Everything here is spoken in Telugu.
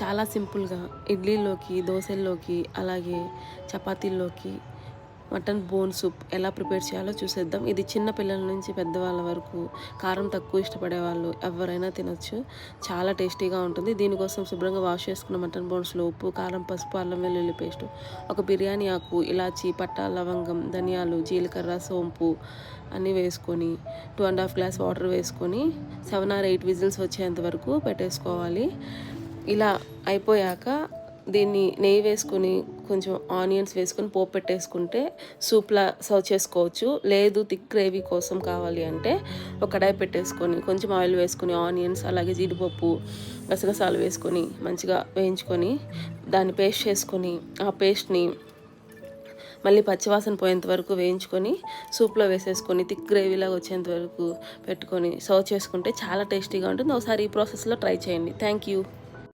చాలా సింపుల్గా. ఇడ్లీలోకి దోశల్లోకి అలాగే చపాతీల్లోకి మటన్ బోన్ సూప్ ఎలా ప్రిపేర్ చేయాలో చూసేద్దాం. ఇది చిన్న పిల్లల నుంచి పెద్దవాళ్ళ వరకు కారం తక్కువ ఇష్టపడే వాళ్ళు ఎవరైనా తినొచ్చు. చాలా టేస్టీగా ఉంటుంది. దీనికోసం శుభ్రంగా వాష్ చేసుకున్న మటన్ బోన్స్లో ఉప్పు కారం పసుపు అల్లం వెల్లుల్లి పేస్ట్ ఒక బిర్యానీ ఆకు ఇలాచి పట్టా లవంగం ధనియాలు జీలకర్ర సోంపు అన్నీ వేసుకొని two and half glass water వేసుకొని సెవెన్ ఆర్ ఎయిట్ విజిల్స్ వచ్చేంత వరకు పెట్టేసుకోవాలి. ఇలా అయిపోయాక దీన్ని నెయ్యి వేసుకొని కొంచెం ఆనియన్స్ వేసుకొని పోపు పెట్టేసుకుంటే సూప్లా సర్వ్ చేసుకోవచ్చు. లేదు థిక్ గ్రేవీ కోసం కావాలి అంటే ఒక కడాయి పెట్టేసుకొని కొంచెం ఆయిల్ వేసుకొని ఆనియన్స్ అలాగే జీడిపప్పు గసగసాలు వేసుకొని మంచిగా వేయించుకొని దాన్ని పేస్ట్ చేసుకొని ఆ పేస్ట్ని మళ్ళీ పచ్చివాసన పోయేంత వరకు వేయించుకొని సూప్లో వేసేసుకొని థిక్ గ్రేవీలాగా వచ్చేంత వరకు పెట్టుకొని సర్వ్ చేసుకుంటే చాలా టేస్టీగా ఉంటుంది. ఒకసారి ఈ ప్రాసెస్లో ట్రై చేయండి. Thank you.